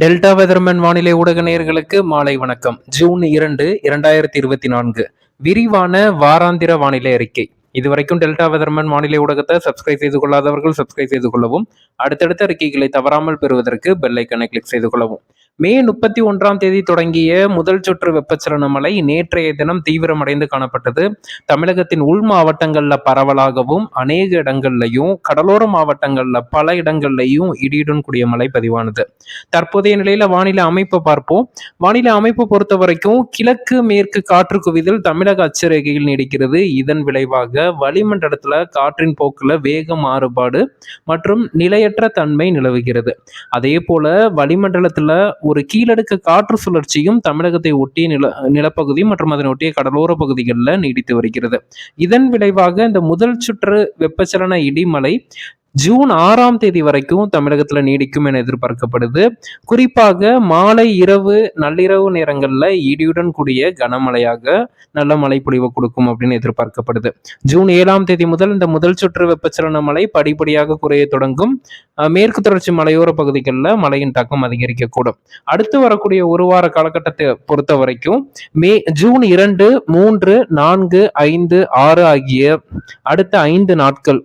Delta weatherman வானிலை ஊடக நேயர்களுக்கு மாலை வணக்கம். ஜூன் இரண்டு இரண்டாயிரத்தி இருபத்தி நான்கு. விரிவான வாராந்திர வானிலை அறிக்கை. இதுவரைக்கும் டெல்டா வெதர்மன் வானிலை ஊடகத்தை சப்ஸ்கிரைப் செய்து கொள்ளாதவர்கள் சப்ஸ்கிரைப் செய்து கொள்ளவும் அடுத்தடுத்த அறிக்கைகளை தவறாமல் பெறுவதற்கு பெல்லைக்கனை கிளிக் செய்து கொள்ளவும். மே முப்பத்தி ஒன்றாம் தேதி தொடங்கிய முதல் சுற்று வெப்பச்சலன மழை நேற்றைய தினம் தீவிரமடைந்து காணப்பட்டது. தமிழகத்தின் உள் மாவட்டங்கள்ல பரவலாகவும் அநேக இடங்கள்லையும் கடலோர மாவட்டங்கள்ல பல இடங்கள்லையும் இடியுடன் கூடிய மழை பதிவானது. தற்போதைய நிலையில வானிலை அமைப்பை பார்ப்போம். வானிலை அமைப்பு பொறுத்த வரைக்கும் கிழக்கு மேற்கு காற்று குவிதல் தமிழக அச்சரேகையில் நீடிக்கிறது. இதன் விளைவாக வளிமண்டலத்துல காற்றின் போக்குல வேக மாறுபாடு மற்றும் நிலையற்ற தன்மை நிலவுகிறது. அதே போல வளிமண்டலத்துல ஒரு கீழடுக்கு காற்று சுழற்சியும் தமிழகத்தை ஒட்டிய நில நிலப்பகுதி மற்றும் அதனை ஒட்டிய கடலோர பகுதிகளில் நீடித்து வருகிறது. இதன் விளைவாக இந்த முதல் சுற்று வெப்பச்சலன இடிமலை ஜூன் ஆறாம் தேதி வரைக்கும் தமிழகத்தில் நீடிக்கும் என எதிர்பார்க்கப்படுது. குறிப்பாக மாலை இரவு நள்ளிரவு நேரங்களில் இடியுடன் கூடிய கனமழையாக நல்ல மழை பொழிவு கொடுக்கும் அப்படின்னு எதிர்பார்க்கப்படுது. ஜூன் ஏழாம் தேதி முதல் இந்த முதல் சுற்று வெப்பச்சலன மழை படிப்படியாக குறைய தொடங்கும். மேற்கு தொடர்ச்சி மலையோர பகுதிகளில் மழையின் தாக்கம் அதிகரிக்கக்கூடும். அடுத்து வரக்கூடிய ஒரு வார காலகட்டத்தை பொறுத்த வரைக்கும் மே ஜூன் இரண்டு மூன்று நான்கு ஐந்து ஆறு ஆகிய அடுத்த ஐந்து நாட்கள்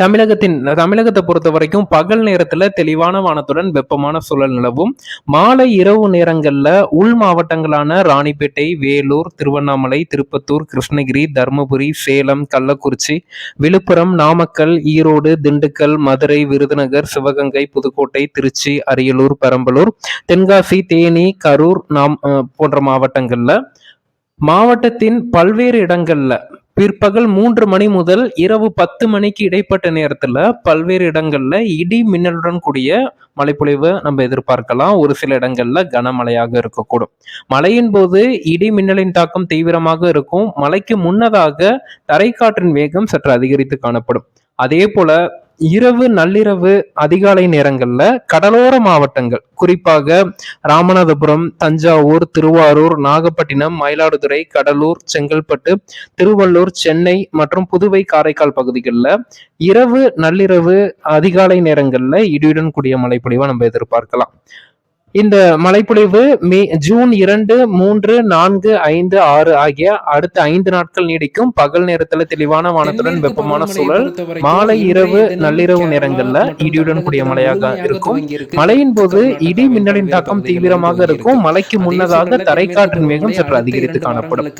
தமிழகத்தின் தமிழகத்தை பொறுத்த வரைக்கும் பகல் நேரத்துல தெளிவான வானத்துடன் வெப்பமான சூழல் நிலவும். மாலை இரவு நேரங்கள்ல உள் மாவட்டங்களான ராணிப்பேட்டை வேலூர் திருவண்ணாமலை திருப்பத்தூர் கிருஷ்ணகிரி தருமபுரி சேலம் கள்ளக்குறிச்சி விழுப்புரம் நாமக்கல் ஈரோடு திண்டுக்கல் மதுரை விருதுநகர் சிவகங்கை புதுக்கோட்டை திருச்சி அரியலூர் பெரம்பலூர் தென்காசி தேனி கரூர் நாம் போன்ற மாவட்டங்கள்ல. மாவட்டத்தின் பல்வேறு இடங்கள்ல பிற்பகல் மூன்று மணி முதல் இரவு பத்து மணிக்கு இடைப்பட்ட நேரத்துல பல்வேறு இடங்கள்ல இடி மின்னலுடன் கூடிய மழைப்பொழிவை நம்ம எதிர்பார்க்கலாம். ஒரு சில இடங்கள்ல கனமழையாக இருக்கக்கூடும். மழையின் போது இடி மின்னலின் தாக்கம் தீவிரமாக இருக்கும். மழைக்கு முன்னதாக தரைக்காற்றின் வேகம் சற்று அதிகரித்து காணப்படும். அதே போல இரவு நள்ளிரவு அதிகாலை நேரங்கள்ல கடலோர மாவட்டங்கள் குறிப்பாக ராமநாதபுரம் தஞ்சாவூர் திருவாரூர் நாகப்பட்டினம் மயிலாடுதுறை கடலூர் செங்கல்பட்டு திருவள்ளூர் சென்னை மற்றும் புதுவை காரைக்கால் பகுதிகளில் இரவு நள்ளிரவு அதிகாலை நேரங்களில் இடியுடன் கூடிய மழைப்பொழிவை நம்ம எதிர்பார்க்கலாம். இந்த மழைப்பொழிவு மே ஜூன் இரண்டு மூன்று நான்கு ஐந்து ஆறு ஆகிய அடுத்த ஐந்து நாட்கள் நீடிக்கும். பகல் நேரத்துல தெளிவான வானத்துடன் வெப்பமான சூழல். மாலை இரவு நள்ளிரவு நேரங்கள்ல இடியுடன் கூடிய மழையாக இருக்கும். மழையின் போது இடி மின்னலின் தாக்கம் தீவிரமாக இருக்கும். மழைக்கு முன்னதாக தரைக்காற்றின் வேகம் சற்று அதிகரித்து காணப்படும்.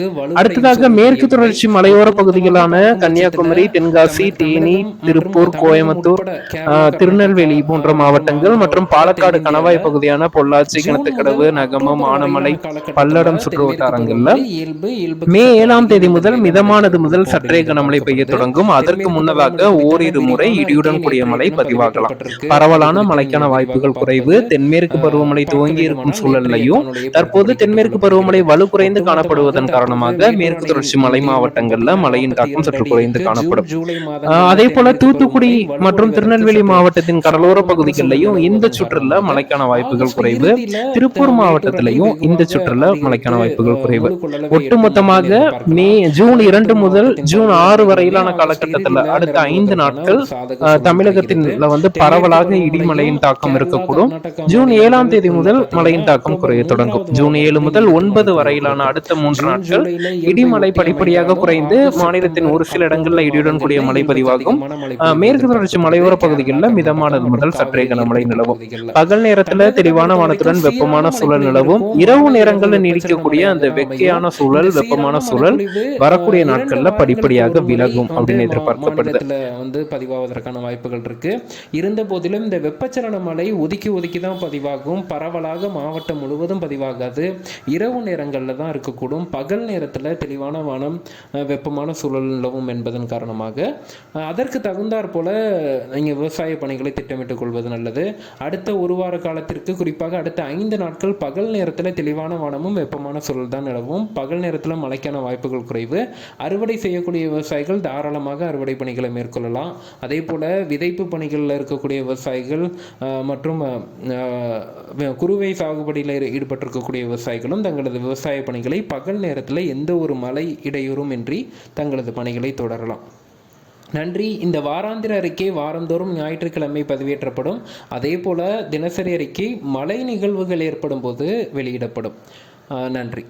அடுத்ததாக மேற்கு தொடர்ச்சி மலையோர பகுதிகளான கன்னியாகுமரி தென்காசி தேனி திருப்பூர் கோயம்புத்தூர் திருநெல்வேலி போன்ற மாவட்டங்கள் மற்றும் பாலக்காடு கணவாய் பகுதியான பொள்ளாச்சி கிணத்துக்கடவு நகமம் ஆனமலை பல்லடம் சுற்று வட்டாரங்கள்ல மே ஏழாம் தேதி முதல் மிதமானது முதல் சற்றே கனமழை பெய்ய தொடங்கும். அதற்கு முன்னதாக ஓரிரு முறை இடியுடன் கூடிய மழை பதிவாகலாம். பரவலான மழைக்கான வாய்ப்புகள் குறைவு. தென்மேற்கு பருவமழை துவங்கி இருக்கும் சூழலையும் தற்போது தென்மேற்கு பருவமழை வலு குறைந்து காணப்படுவதன் காரணமாக மேற்கு தொடர்ச்சி மலை மாவட்டங்கள்ல மழையின் தாக்கம் சற்று குறைந்து காணப்படும். அதே போல தூத்துக்குடி மற்றும் திருநெல்வேலி மாவட்டத்தின் கடலோர பகுதிகளிலையும் இந்த சுற்றுல மழைக்கான வாய்ப்புகள் குறைவு குறைவு. திருப்பூர் மாவட்டத்திலையும் இந்த சுற்றுல மழைக்கான வாய்ப்புகள் குறைவு. ஒட்டுமொத்தமாக மே ஜூன் இரண்டு முதல் ஜூன் ஆறு வரையிலான காலகட்டத்தில் அடுத்த ஐந்து நாட்கள் தமிழகத்தின் வந்து பரவலாக இடிமலையின் தாக்கம் இருக்கக்கூடும். ஜூன் ஏழாம் தேதி முதல் மழையின் தாக்கம் குறைய தொடங்கும். ஜூன் ஏழு முதல் ஒன்பது வரையிலான அடுத்த மூன்று நாட்கள் இடிமலை படிப்படியாக குறைந்து மாநிலத்தின் ஒரு சில இடங்கள்ல இடியுடன் கூடிய மழை பதிவாகும். மேற்கு தொடர்ச்சி மலையோர பகுதிகளில் மிதமானது முதல் சற்றே கனமழை நிலவும். பகல் நேரத்துல தெளிவான வானத்துடன் வெப்பமான சூழல் நிலவும் இரவு நேரங்களில் நீடிக்கக்கூடிய அந்த வெக்கையான சூழல் வெப்பமான சூழல் வரக்கூடிய நாட்கள்ல படிப்படியாக விலகும் அப்படின்னு எதிர்பார்க்கப்படுது. வந்து பதிவாவதற்கான வாய்ப்புகள் இருக்கு. இருந்த போதிலும் இந்த வெப்பச்சலன மழை ஒதுக்கி ஒதுக்கி தான் பதிவாகும். பரவலாக மாவட்டம் முழுவதும் பதிவாகாது. இரவு நேரங்களில் தான் இருக்கக்கூடும். பகல் நேரத்தில் தெளிவான வானம் வெப்பமான சூழல் நிலவும் என்பதன் காரணமாக. அதற்கு தகுந்தாற் போல நீங்கள் விவசாய பணிகளை திட்டமிட்டுக் கொள்வது நல்லது. அடுத்த ஒரு வார காலத்திற்கு குறிப்பாக அடுத்த ஐந்து நாட்கள் பகல் நேரத்தில் தெளிவான வானமும் வெப்பமான சூழல் தான் நிலவும். பகல் நேரத்தில் மழைக்கான வாய்ப்புகள் குறைவு. அறுவடை செய்யக்கூடிய விவசாயிகள் தாராளமாக அறுவடை பணிகளை மேற்கொள்ளலாம். அதே போல் விதைப்பு பணிகளில் இருக்கக்கூடிய விவசாயிகள் மற்றும் குறுவை சாகுபடியில் ஈடுபட்டிருக்கக்கூடிய விவசாயிகளும் தங்களது விவசாய பணிகளை பகல் நேரத்தில் எந்த ஒரு மழை இடையூறும் இன்றி தங்களது பணிகளை தொடரலாம். நன்றி. இந்த வாராந்திர அறிக்கை வாரந்தோறும் ஞாயிற்றுக்கிழமை பதிவேற்றப்படும். அதே போல் தினசரி அறிக்கை மழை நிகழ்வுகள் ஏற்படும் போது வெளியிடப்படும். நன்றி.